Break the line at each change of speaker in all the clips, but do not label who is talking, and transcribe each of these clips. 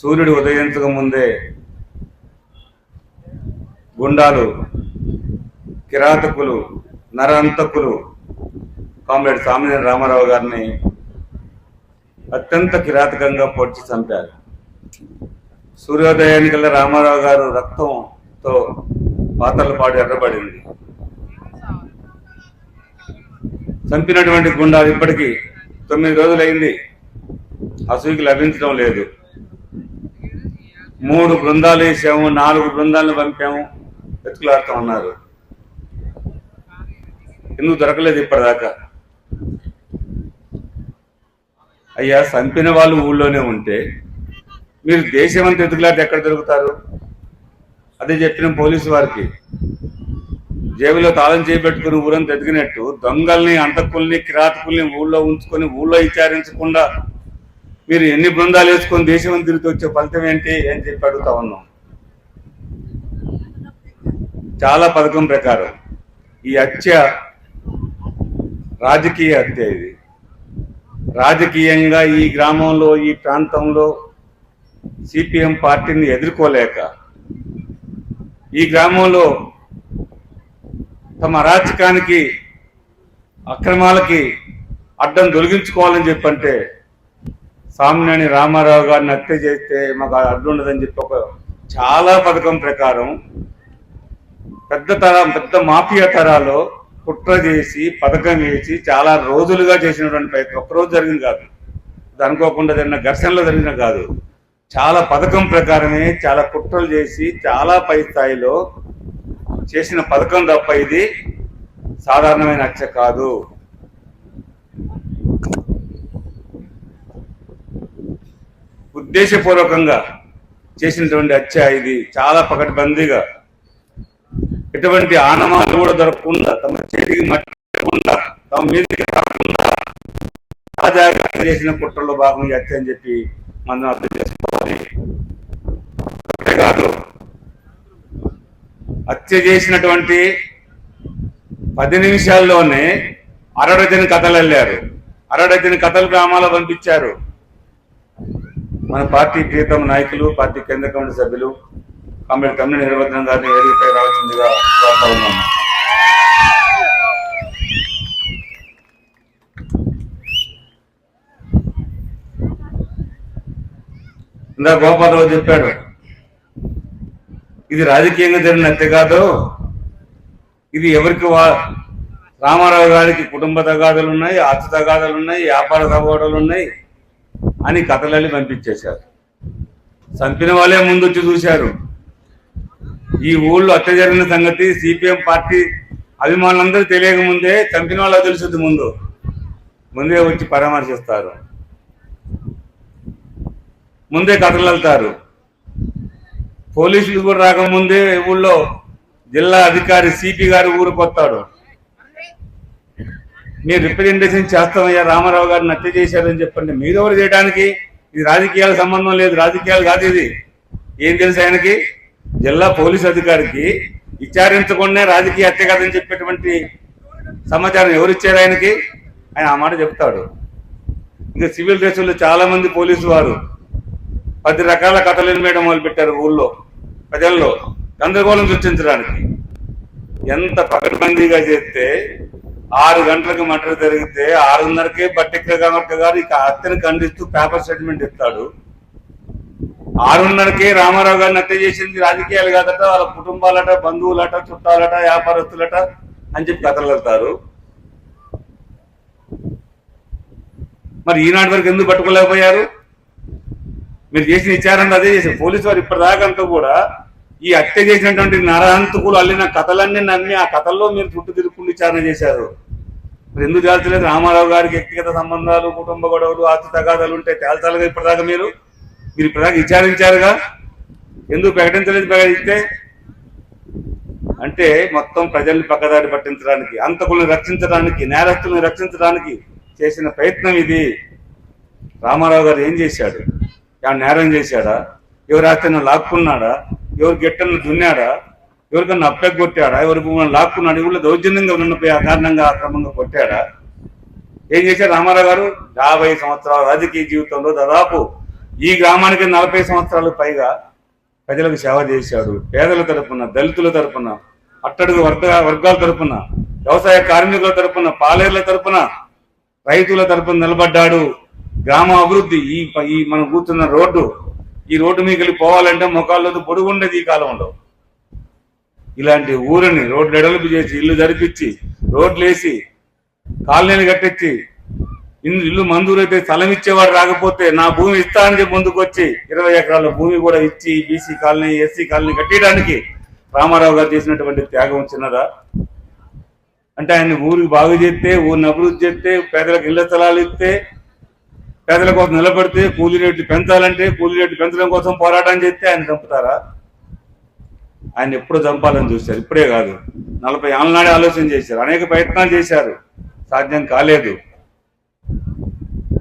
సూర్యుడు ఉదయించక ముందే గుండాలు కిరాతకులు నరంతకులు కామ్రేడ్ సామినేని రామారావు గారిని అత్యంత కిరాతకంగా పొడిచి చంపారు. సూర్యోదయానికి కల్లా రామారావు గారు రక్తంతో పాత్రలు పాడు ఎర్రబడింది. చంపినటువంటి గుండాలు ఇప్పటికీ తొమ్మిది రోజులైంది. అసూకి లభించడం లేదు. మూడు బృందాలు వేసాము నాలుగు బృందాలను పంపాము. వెతుకులాడుతూ ఉన్నారు. ఎందుకు దొరకలేదు ఇప్పటిదాకా? అయ్యా చంపిన వాళ్ళు ఊళ్ళోనే ఉంటే మీరు దేశమంతా ఎదుగులాట ఎక్కడ దొరుకుతారు? అదే చెప్పిన పోలీసు వారికి. జేబులో తాళం చేపెట్టుకుని ఊరంతా ఎదిగినట్టు దొంగల్ని అంతకుల్ని కిరాతకుల్ని ఊళ్ళో ఉంచుకొని ఊళ్ళో విచారించకుండా మీరు ఎన్ని బృందాలు వేసుకొని దేశం తిరిగి వచ్చే ఫలితం ఏంటి అని చెప్పి అడుగుతా ఉన్నాం. చాలా పథకం ప్రకారం ఈ హత్య రాజకీయ హత్య ఇది. రాజకీయంగా ఈ గ్రామంలో ఈ ప్రాంతంలో సిపిఎం పార్టీని ఎదుర్కోలేక ఈ గ్రామంలో తమ అరాచకానికి అక్రమాలకి అడ్డం తొలగించుకోవాలని చెప్పంటే సామినేని రామారావు గారిని హత్య చేస్తే మాకు అడ్డు ఉండదని చెప్పి ఒక చాలా పథకం ప్రకారం పెద్ద తరం పెద్ద మాఫియా తరాలో కుట్ర చేసి పథకం వేసి చాలా రోజులుగా చేసినటువంటి ప్రయత్నం. ఒక్కరోజు జరిగింది కాదు. ఇది అనుకోకుండా జరిగిన ఘర్షణలో జరిగిన కాదు. చాలా పథకం ప్రకారమే చాలా కుట్రలు చేసి చాలా పై స్థాయిలో చేసిన పథకం తప్ప ఇది సాధారణమైన హత్య కాదు. ఉద్దేశపూర్వకంగా చేసినటువంటి హత్య ఇది చాలా పకడ్బందీగా. ఎటువంటి ఆనమాలు కూడా దొరకకుండా తమ చేతికి మట్టకుండా తమ మీదకి రాకుండా తాజాగా చేసిన కుట్రలో భాగం ఈ హత్య అని చెప్పి మనం అర్థం చేసుకోవాలి. అంతేకాదు హత్య చేసినటువంటి పది నిమిషాల్లోనే అరడజన్ కథలు వెళ్ళారు అరడజన్ కథలు గ్రామాల్లో పంపించారు. మన పార్టీ ప్రియతమ నాయకులు పార్టీ కేంద్ర కమిటీ సభ్యులు కామ్రేడ్ తమిళ నిర్వచనం గారిని వేదికపై రావాల్సిందిగా కోరుతా ఉన్నాము. ఇందా గోపాలరావు చెప్పాడు ఇది రాజకీయంగా జరిగిన హత్య కాదు ఇది ఎవరికి వా రామారావు గారికి కుటుంబ తగాదాలు ఉన్నాయి ఆర్థిక తగాదాలు ఉన్నాయి వ్యాపార తగాదాలు ఉన్నాయి అని కథలల్లి పంపించేశారు. చంపిన వాళ్ళే ముందు వచ్చి చూశారు. ఈ ఊళ్ళో హత్య జరిగిన సంగతి సిపిఎం పార్టీ అభిమానులందరూ తెలియక ముందే చంపిన వాళ్ళ తెలుసుద్ది ముందు. ముందే వచ్చి పరామర్శిస్తారు. ముందే కథలు వెళ్తారు పోలీసులు కూడా రాకముందే ఊళ్ళో జిల్లా అధికారి సిపి గారు ఊరుకొస్తాడు మీరు రిప్రజెంటేషన్ చేస్తామయ్యా రామారావు గారిని హత్య చేశారని చెప్పండి. మీరెవరు చేయడానికి? ఇది రాజకీయాల సంబంధం లేదు రాజకీయాలు కాదు ఇది. ఏం తెలుసు ఆయనకి? జిల్లా పోలీస్ అధికారికి విచారించకుండానే రాజకీయ హత్య కాదని చెప్పేటువంటి సమాచారం ఎవరు ఇచ్చారు ఆయనకి? ఆయన ఆ మాట చెప్తాడు. ఇంకా సివిల్ డ్రెస్సుల్లో చాలా మంది పోలీసు వారు పది రకాల కథలు ఎనిమేయడం మొదలుపెట్టారు ఊళ్ళో ప్రజల్లో. గందరగోళం సృష్టించడానికి. ఎంత పకడ్బందీగా చేస్తే ఆరు గంటలకు మటర్ జరిగితే ఆరున్నరకే బట్టిక్క గమర్క గారు ఇక హత్యను ఖండిస్తూ పేపర్ స్టేట్మెంట్ ఇస్తాడు. ఆరున్నరకే రామారావు గారిని హత్య చేసింది రాజకీయాలు కాదట వాళ్ళ కుటుంబాలట బంధువులట చుట్టాలట వ్యాపారస్తులట అని చెప్పి కథలు వెళ్తారు. మరి ఈనాటి వరకు ఎందుకు పట్టుకోలేకపోయారు? మీరు చేసిన విచారణ అదే చేశారు. పోలీసు వారు ఇప్పటిదాకంతా అంతా కూడా ఈ హత్య చేసినటువంటి నరహంతకులు అల్లిన కథలన్నీ నమ్మి ఆ కథల్లో మీరు చుట్టూ తిరుగుకుంటూ విచారణ చేశారు. మరి ఎందుకు తేల్చలేదు? రామారావు గారికి వ్యక్తిగత సంబంధాలు కుటుంబ గొడవలు ఆస్తి తగాదాలు ఉంటే తేల్చాలిగా ఇప్పటిదాకా మీరు? మీరు ఇప్పటిదాకా విచారించారుగా? ఎందుకు ప్రకటించలేదు? ప్రకటిస్తే అంటే మొత్తం ప్రజల్ని పక్కదారి పట్టించడానికి అంతకుల్ని రక్షించడానికి నేరస్తుల్ని రక్షించడానికి చేసిన ప్రయత్నం ఇది. రామారావు గారు ఏం చేశాడు? నేరం చేశాడా? ఎవరు ఆస్తిని లాక్కున్నాడా? ఎవరు గెట్టను దున్నాడా? ఎవరికన్నా అప్పెగొట్టాడా కొట్టాడా? ఎవరికి లాక్కున్నాడు? ఎవరు దౌర్జన్యంగా ఉన్నపోయి ఆ కారణంగా అక్రమంగా కొట్టాడా? ఏం చేశారు రామారావు గారు? యాభై సంవత్సరాల రాజకీయ జీవితంలో దాదాపు ఈ గ్రామానికి నలభై సంవత్సరాలు పైగా ప్రజలకు సేవ చేశాడు. పేదల తరపున దళితుల తరపున అట్టడుగు వర్గ వర్గాల తరపున వ్యవసాయ కార్మికుల తరపున పాలేర్ల తరపున రైతుల తరపున నిలబడ్డాడు. గ్రామ అభివృద్ధి ఈ ఈ మనం కూర్చున్న రోడ్డు ఈ రోడ్డు మీకు వెళ్ళి పోవాలంటే మొకాళ్ళతో పొడుగుండేది ఈ కాలంలో. ఇలాంటి ఊరిని రోడ్లు ఎడలుపు చేసి ఇల్లు జరిపించి రోడ్లు వేసి కాలనీలు కట్టించి ఇల్లు ఇల్లు మంజూరు అయితే స్థలం ఇచ్చేవాడు రాకపోతే నా భూమి ఇస్తా అని చెప్పి ఇరవై ఎకరాల భూమి కూడా ఇచ్చి బీసీ కాలనీ ఎస్సీ కాలనీ కట్టేయడానికి రామారావు గారు చేసినటువంటి త్యాగం చిన్నదా? అంటే ఆయన ఊరికి బాగు చేస్తే ఊరిని అభివృద్ధి చేస్తే పేదలకు ఇళ్ళ స్థలాలు ఇస్తే పేదల కోసం నిలబడితే కూలీ రేట్లు పెంచాలంటే కూలీ రేట్లు పెంచడం కోసం పోరాటం చేస్తే ఆయన చంపుతారా? ఆయన ఎప్పుడు చంపాలని చూశారు. ఇప్పుడే కాదు. నలభై ఏళ్ళ నాడే ఆలోచన చేశారు. అనేక ప్రయత్నాలు చేశారు. సాధ్యం కాలేదు.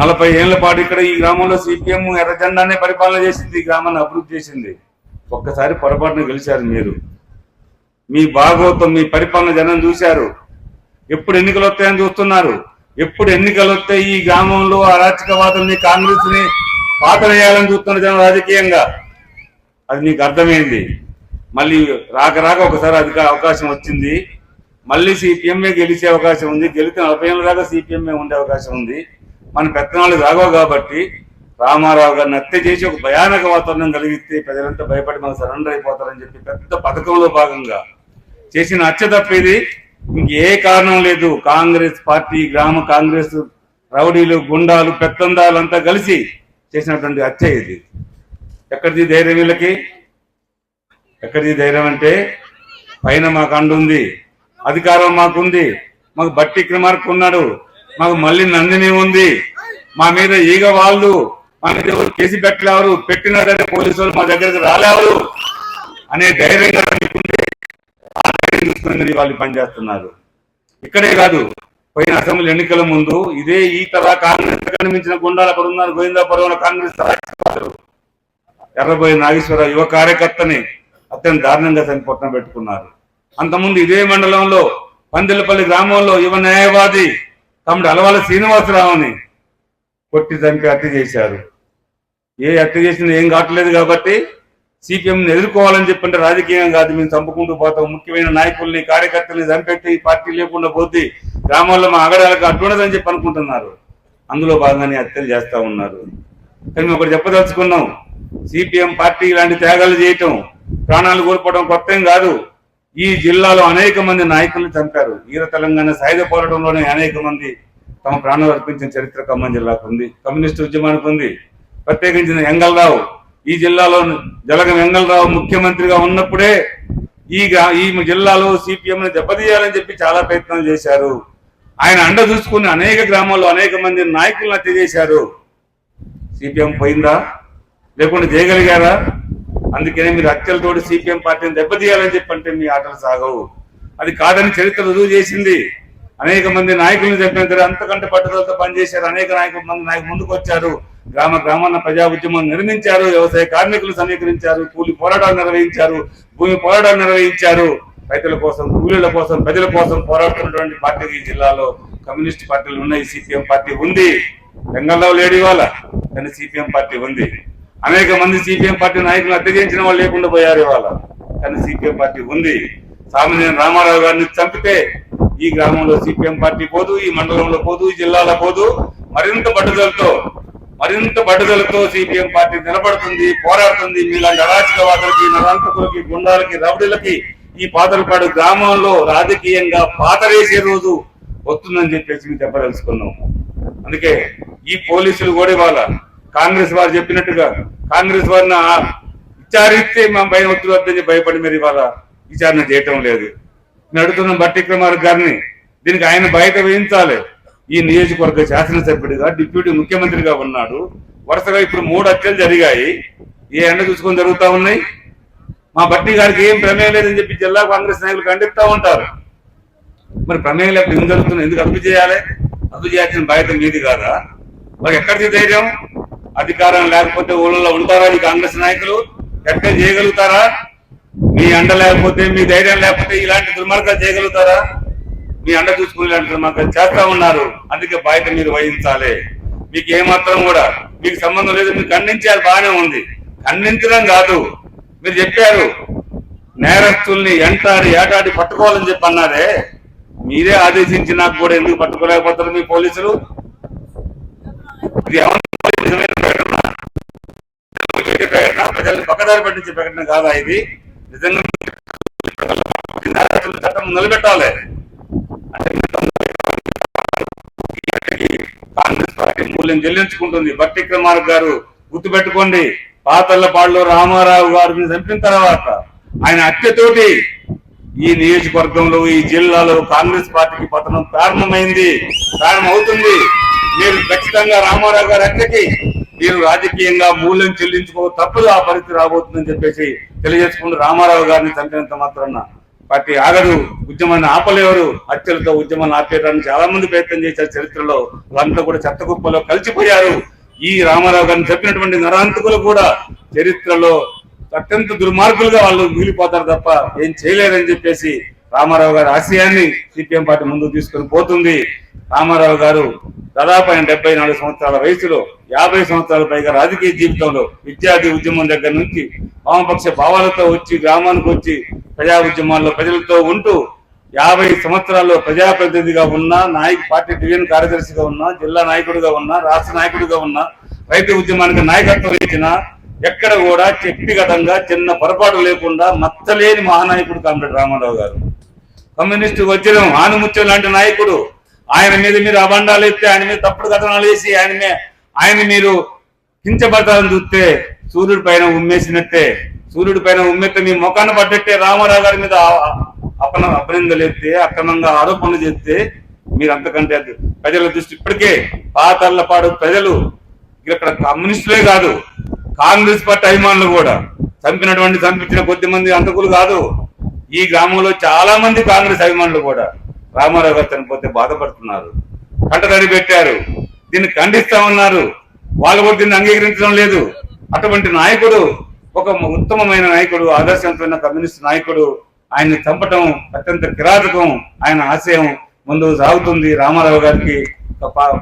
నలభై ఏళ్ళ పాటు ఇక్కడ ఈ గ్రామంలో సిపిఎం ఎర్రజెండానే పరిపాలన చేసింది ఈ గ్రామాన్ని అభివృద్ధి చేసింది. ఒక్కసారి పొరపాటున గెలిచారు మీరు. మీ భాగవతం మీ పరిపాలన జనం చూశారు. ఎప్పుడు ఎన్నికలు వస్తాయని చూస్తున్నారు. ఎప్పుడు ఎన్నికలు వస్తే ఈ గ్రామంలో అరాచకవాదాన్ని కాంగ్రెస్ని పాతరేయాలని చూస్తున్న జనం రాజకీయంగా? అది మీకు అర్థమైంది. మళ్ళీ రాక రాక ఒకసారి అధిక అవకాశం వచ్చింది. మళ్ళీ సిపిఎంఏ గెలిచే అవకాశం ఉంది. గెలితే నలభై ఏళ్ళ దాకా సిపిఎంఏ ఉండే అవకాశం ఉంది. మన పెత్తనాలు రాగవు కాబట్టి రామారావు గారిని హత్య చేసి ఒక భయానక వాతావరణం కలిగిస్తే ప్రజలంతా భయపడి మనం సరెండర్ అయిపోతారని చెప్పి పెద్ద పథకంలో భాగంగా చేసిన హత్య తప్పేది. ఇంకే కారణం లేదు. కాంగ్రెస్ పార్టీ గ్రామ కాంగ్రెస్ రౌడీలు గుండాలు పెత్తందాలు అంతా కలిసి చేసినటువంటి హత్య ఇది. ఎక్కడిది ధైర్యం వీళ్ళకి? ఎక్కడిది ధైర్యం అంటే పైన మాకు అండుంది అధికారం మాకుంది మాకు బట్టి క్రిమార్క్ ఉన్నాడు మాకు మళ్ళీ నందిని ఉంది. మా మీద ఈగ వాళ్ళు మా మీద ఎవరు కేసు పెట్టలేవరు పెట్టినా పోలీసు వాళ్ళు మా దగ్గరకు రాలేవరు అనే ధైర్యంగా ధైర్యం చూసుకుని వాళ్ళు పనిచేస్తున్నారు ఇక్కడే కాదు పోయిన అసెంబ్లీ ఎన్నికల ముందు ఇదే ఈ తరహా కాంగ్రెస్ కనిపించిన గుండాలు అక్కడ ఉన్నారు గోవిందాపురంలో కాంగ్రెస్ ఎర్రబోయే నాగేశ్వర నాగేశ్వరరావు యువ కార్యకర్తని అత్యంత దారుణంగా చనిపోవటం పెట్టుకున్నారు. అంతకుముందు ఇదే మండలంలో పందిలపల్లి గ్రామంలో యువ న్యాయవాది తమ్ముడు అలవాల శ్రీనివాసరావుని కొట్టి చంపి హత్య చేశారు. ఏ హత్య చేసినా ఏం కావట్లేదు కాబట్టి సిపిఎంని ఎదుర్కోవాలని చెప్పంటే రాజకీయం కాదు. మేము చంపుకుంటూ పోతాం. ముఖ్యమైన నాయకుల్ని కార్యకర్తల్ని చంపెట్టి పార్టీ లేకుండా పోతే గ్రామాల్లో మా అగడాలకు అడ్డుండదని చెప్పి అనుకుంటున్నారు. అందులో భాగంగానే హత్యలు చేస్తూ ఉన్నారు. కానీ మేము ఒకటి చెప్పదలుచుకున్నాం. సిపిఎం పార్టీ ఇలాంటి త్యాగాలు చేయటం ప్రాణాలు కోల్పోవడం కొత్త కాదు. ఈ జిల్లాలో అనేక మంది నాయకులను చంపారు. ఈర తెలంగాణ సాయుధ పోరాటంలోనే అనేక మంది తమ ప్రాణాలు అర్పించిన చరిత్ర ఖమ్మం జిల్లాకు ఉంది. కమ్యూనిస్టు ఉద్యమానికి ఉంది. ప్రత్యేకించిన ఎంగల్రావు. ఈ జిల్లాలో జలగం వెంగళరావు ముఖ్యమంత్రిగా ఉన్నప్పుడే ఈ ఈ జిల్లాలో సిపిఎంని దెబ్బతీయాలని చెప్పి చాలా ప్రయత్నాలు చేశారు. ఆయన అండ చూసుకుని అనేక గ్రామాల్లో అనేక మంది నాయకులను హత్య చేశారు. సిపిఎం పోయిందా? లేకుంటే చేయగలిగారా? అందుకనే మీరు హత్యలతోటి సిపిఎం పార్టీని దెబ్బతీయాలని చెప్పంటే మీ ఆటలు సాగవు. అది కాదని చరిత్ర రుజువు చేసింది. అనేక మంది నాయకులను చెప్పిన అంతకంటే పట్టుదలతో పనిచేశారు. అనేక నాయకులు మంది నాయకులు ముందుకు వచ్చారు. గ్రామ గ్రామాన ప్రజా ఉద్యమం నిర్మించారు. వ్యవసాయ కార్మికులు సమీకరించారు. కూలి పోరాటాలు నిర్వహించారు. భూమి పోరాటాలు నిర్వహించారు. రైతుల కోసం కూలీల కోసం ప్రజల కోసం పోరాడుతున్నటువంటి పార్టీ ఈ జిల్లాలో కమ్యూనిస్ట్ పార్టీలు ఉన్నాయి. సిపిఎం పార్టీ ఉంది. బెంగాల్లో లేడు ఇవాళ కానీ సిపిఎం పార్టీ ఉంది. అనేక మంది సిపిఎం పార్టీ నాయకులు హత్య చేయించిన వాళ్ళు లేకుండా పోయారు ఇవాళ. కానీ సిపిఎం పార్టీ ఉంది. సామాన్య రామారావు గారిని చంపితే ఈ గ్రామంలో సిపిఎం పార్టీ పోదు ఈ మండలంలో పోదు ఈ జిల్లాలో పోదు. మరింత పట్టుదలతో మరింత పట్టుదలతో సిపిఎం పార్టీ నిలబడుతుంది పోరాడుతుంది. మీలాంటి అరాచకవాదులకి నరాంతకులకి గుండాలకి రౌడీలకి ఈ పాతలపాడు గ్రామంలో రాజకీయంగా పాతరేసే రోజు వస్తుందని చెప్పేసి మేము చెప్పదలుచుకున్నాం అందుకే ఈ పోలీసులు కూడా ఇవాళ కాంగ్రెస్ వారు చెప్పినట్టుగా కాంగ్రెస్ వారిని విచారిస్తే మా భయం ఒత్తిడి వద్దని భయపడి మీరు ఇవాళ విచారణ చేయటం లేదు. నేను అడుగుతున్నాం బట్టి గారిని దీనికి ఆయన బయట వేయించాలి ఈ నియోజకవర్గ శాసనసభ్యుడిగా డిప్యూటీ ముఖ్యమంత్రిగా ఉన్నాడు. వరుసగా ఇప్పుడు మూడు హత్యలు జరిగాయి. ఏ ఎండ చూసుకొని జరుగుతూ ఉన్నాయి? మా బట్టి గారికి ఏం ప్రమేయం లేదని చెప్పి జిల్లా కాంగ్రెస్ నాయకులు ఖండిస్తూ ఉంటారు. మరి ప్రమేయం లేకపోతే ఎందుకు జరుగుతున్నాయి ఎందుకు అదుపు చేయాలి అదుపు చేయాల్సిన బాధ్యత మీది కాదా? మరి ఎక్కడిది ధైర్యం? అధికారం లేకపోతే ఊళ్ళో ఉంటారా ఈ కాంగ్రెస్ నాయకులు? ఎక్కడ చేయగలుగుతారా? మీ అండ లేకపోతే మీ ధైర్యం లేకపోతే ఇలాంటి దుర్మార్గాలు చేయగలుగుతారా? మీ అండ చూసుకుని ఇలాంటి దుర్మార్గాలు చేస్తా ఉన్నారు. అందుకే బాధ్యత మీరు వహించాలి. మీకు ఏమాత్రం కూడా మీకు సంబంధం లేదు మీరు ఖండించాలి బాగానే ఉంది. ఖండించడం కాదు. మీరు చెప్పారు నేరస్తుల్ని ఎంటాడి ఏటాడి పట్టుకోవాలని చెప్పి అన్నారే. మీరే ఆదేశించి నాకు కూడా ఎందుకు పట్టుకోలేకపోతారు మీ పోలీసులు? ఇది ప్రజల్ని పక్కదారి పట్టించే ప్రకటన కాదా ఇది? నిజంగా చట్టం నిలబెట్టాలి. కాంగ్రెస్ పార్టీ మూల్యం చెల్లించుకుంటుంది. భట్టి క్రమార్ గారు గుర్తుపెట్టుకోండి. పాతల్లపాడులో రామారావు గారిని చంపిన తర్వాత ఆయన హత్యతోటి ఈ నియోజకవర్గంలో ఈ జిల్లాలో కాంగ్రెస్ పార్టీకి పతనం ప్రారంభమైంది ప్రారంభమవుతుంది. మీరు ఖచ్చితంగా రామారావు గారు హత్యకి మీరు రాజకీయంగా మూల్యం చెల్లించుకో తప్పదు ఆ పరిస్థితి రాబోతుందని చెప్పేసి తెలియజేసుకుంటూ రామారావు గారిని చంపినంత మాత్రాన పార్టీ ఆగదు. ఉద్యమాన్ని ఆపలేవరు హత్యలతో ఉద్యమాన్ని ఆపేయడానికి చాలా మంది ప్రయత్నం చేశారు చరిత్రలో. వాళ్ళంతా కూడా చెత్తగుప్పలో కలిసిపోయారు. ఈ రామారావు గారిని చెప్పినటువంటి నరాంతకులు కూడా చరిత్రలో అత్యంత దుర్మార్గులుగా వాళ్ళు మిగిలిపోతారు తప్ప ఏం చేయలేదని చెప్పేసి రామారావు గారి ఆశయాన్ని సిపిఎం పార్టీ ముందుకు తీసుకుని పోతుంది. రామారావు గారు దాదాపు ఆయన డెబ్బై నాలుగు సంవత్సరాల వయసులో యాభై సంవత్సరాల పైగా రాజకీయ జీవితంలో విద్యార్థి ఉద్యమం దగ్గర నుంచి వామపక్ష భావాలతో వచ్చి గ్రామానికి వచ్చి ప్రజా ఉద్యమాల్లో ప్రజలతో ఉంటూ యాభై సంవత్సరాల్లో ప్రజాప్రతినిధిగా ఉన్నా నాయక పార్టీ డివిజన్ కార్యదర్శిగా ఉన్నా జిల్లా నాయకుడిగా ఉన్నా రాష్ట్ర నాయకుడిగా ఉన్నా రైతు ఉద్యమానికి నాయకత్వం ఇచ్చిన ఎక్కడ కూడా వ్యక్తిగతంగా చిన్న పొరపాటు లేకుండా మచ్చలేని మహానాయకుడు కామ్రేడ్ రామారావు గారు. కమ్యూనిస్టు వజ్రం ఆనుముత్యం లాంటి నాయకుడు. ఆయన మీద మీరు అబండాలు ఎత్తే ఆయన మీద తప్పుడు కథనాలు వేసి ఆయన ఆయన మీరు కించబడతారని చూస్తే సూర్యుడి పైన ఉమ్మేసినట్టే. సూర్యుడి పైన ఉమ్మెత్తే మీ ముఖాన్ని పడ్డట్టే రామారావు గారి మీద అపన అపనిందలు ఎత్తే అక్రమంగా ఆరోపణలు చేస్తే మీరు అంతకంటే ప్రజల దృష్టి. ఇప్పటికే పాతల్లపాడు ప్రజలు ఇక్కడ కమ్యూనిస్టులే కాదు కాంగ్రెస్ పార్టీ అభిమానులు కూడా చంపినటువంటి చంపించిన కొద్ది మంది అంతకులు కాదు. ఈ గ్రామంలో చాలా మంది కాంగ్రెస్ అభిమానులు కూడా రామారావు గారు చనిపోతే బాధపడుతున్నారు. కంటతడి పెట్టారు. దీన్ని ఖండిస్తా ఉన్నారు. వాళ్ళు కూడా దీన్ని అంగీకరించడం లేదు. అటువంటి నాయకుడు ఒక ఉత్తమమైన నాయకుడు ఆదర్శవంతమైన కమ్యూనిస్ట్ నాయకుడు ఆయన్ని చంపటం అత్యంత కిరాతకం ఆయన ఆశయం ముందు సాగుతుంది. రామారావు గారికి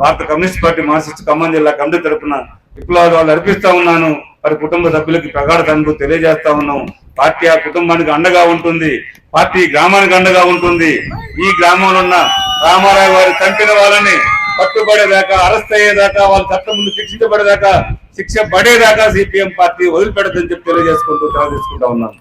భారత కమ్యూనిస్ట్ పార్టీ మార్సిస్ట్ ఖమ్మం జిల్లా కమిటీ తరపున విప్లవాలు అర్పిస్తా ఉన్నాను. వారి కుటుంబ సభ్యులకి ప్రగాఢ తండ్రి తెలియజేస్తా ఉన్నాం. పార్టీ ఆ కుటుంబానికి అండగా ఉంటుంది పార్టీ గ్రామానికి అండగా ఉంటుంది. ఈ గ్రామంలో ఉన్న రామారావు గారు చంపిన వాళ్ళని పట్టుబడేదాకా అరెస్ట్ అయ్యేదాకా వాళ్ళ చట్టం ముందు శిక్షించబడేదాకా శిక్ష పడేదాకా సిపిఎం పార్టీ వదిలిపెడదని చెప్పి తెలియజేసుకుంటూ తెలియజేసుకుంటా ఉన్నాను.